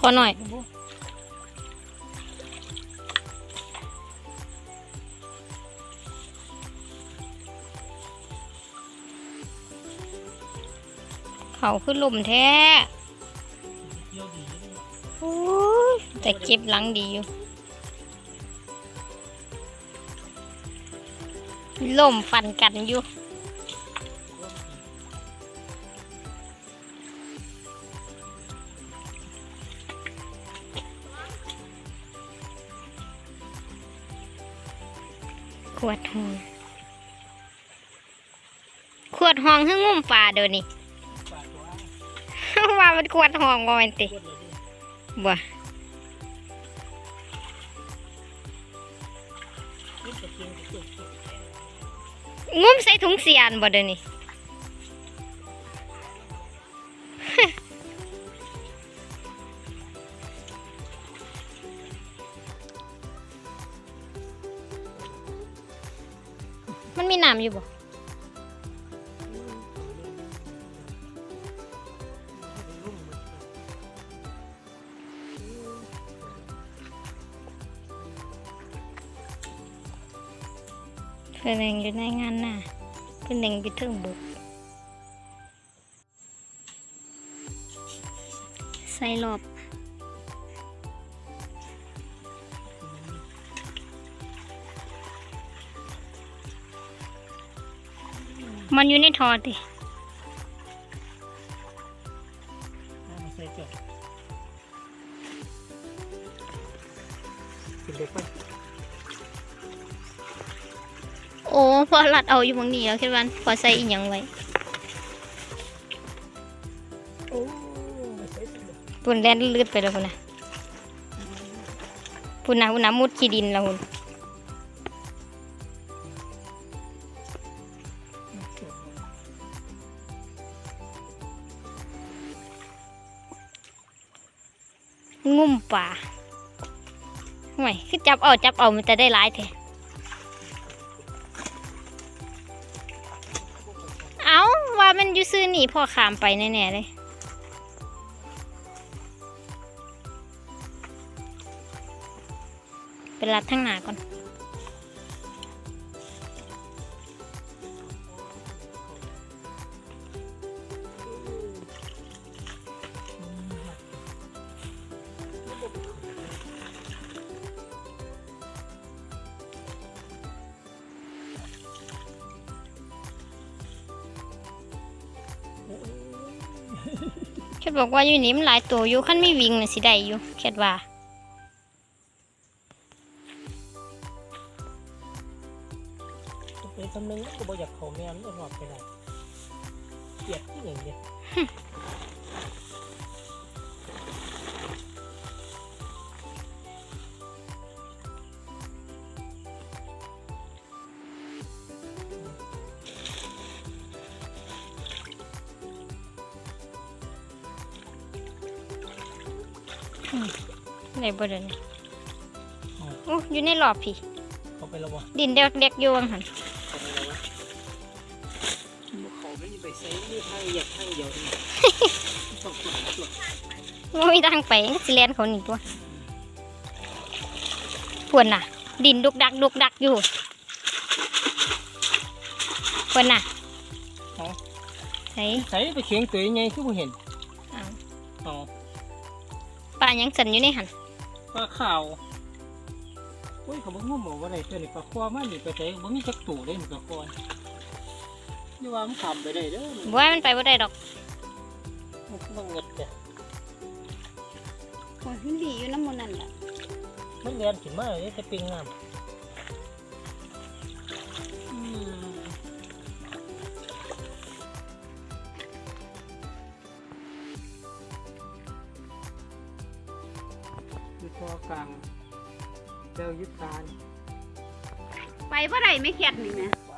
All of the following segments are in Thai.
ขอหน่อย เขาคือลมแท้แต่เก็บหลังดีอยู่ลมฟันกันอยู่ ขวดห้องขวดห้องขึ้งุ่มปลาเดี๋ยวนี้ป่ามันขวดห้องบ่แม่นติปวดเลยดิบ่นี่ตะเกียงตะเกียงงุ่มใส่ถุงเสียนบ่เดี๋ยวนี้ มีน้ำอยู่บ่เพื่อนยังอยู่ในงานน่ะเพื่อนยังอยู่เทิงบุกใส่รอบ มันอยู่ในทอดิเอามาใส่จอดกินเด็กไปโอ้พอรัดเอาอยู่บางนี้แล้วแค่วันพอใส่อีหยังไว้โอ้มาใส่สิปุ่นแล่นลืดไปแล้วพุ่นนะปุ่นนะปุ่นนะมุดขี้ดินแล้วพุ่น งุ่มป่าห่คือจับเอาจับเอามันจะได้ร้ายแท้เอาว่ามันอยู่ซื้อนี่พ่อขามไปแน่ๆเลยเป็นรัดทั้งหนาก่อน แค่บอกว่าอยู่นี่มันหลายตัวอยู่ขั้นไม่วิ่งน่ะสิได้อยู่แค่ว่าไปคำนึงก็บ่อยากเขาแม่นก็หอบไปไหนเกลียดที่อย่างเดีย วได้บ่เดินโอ้อยู่ในหลอบพี่ เขาไปแล้วบ่ดินเด็กๆอยู่วังหันเขาไปแล้ววะเขาไม่ไปใส่นี่ทางอยากทางเดียวนี่ต้องตรวจตรวจว่ามีทางไปก็สิแลนเขาหนีตัวพวนน่ะ ดินดุกดักดุกดักอยู่พวนน่ะใส่ใส่ไปเขียงตัวยังไงคือบ่เห็นอ้าวอ๋อ ปลายังสันอยู่ในหันปลาขาวโอ้ยเขาบอกงุ่มบอกว่าอะไรตัวนี้ปลาความันนี่ไปใส่บ่มีจักตู่เลยมันปลาควาอย่าว่ามันขำไปได้เด้อบ่ให้มันไปบ่ได้ดอกมันมันเงิดแต่โอ้ยมันดีอยู่น้ำมันนั่นแหละมันเรียนขึ้นมาเลยจะปิงน้ำอื เจ้ายุทธานไปเมื่อไรไม่เข็ดนี่นะไป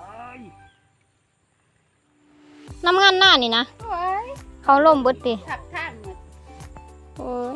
น้ำงานหน้านี่นะโอ้ยเขาล่มเบิดติขับทางหมดโอ้ย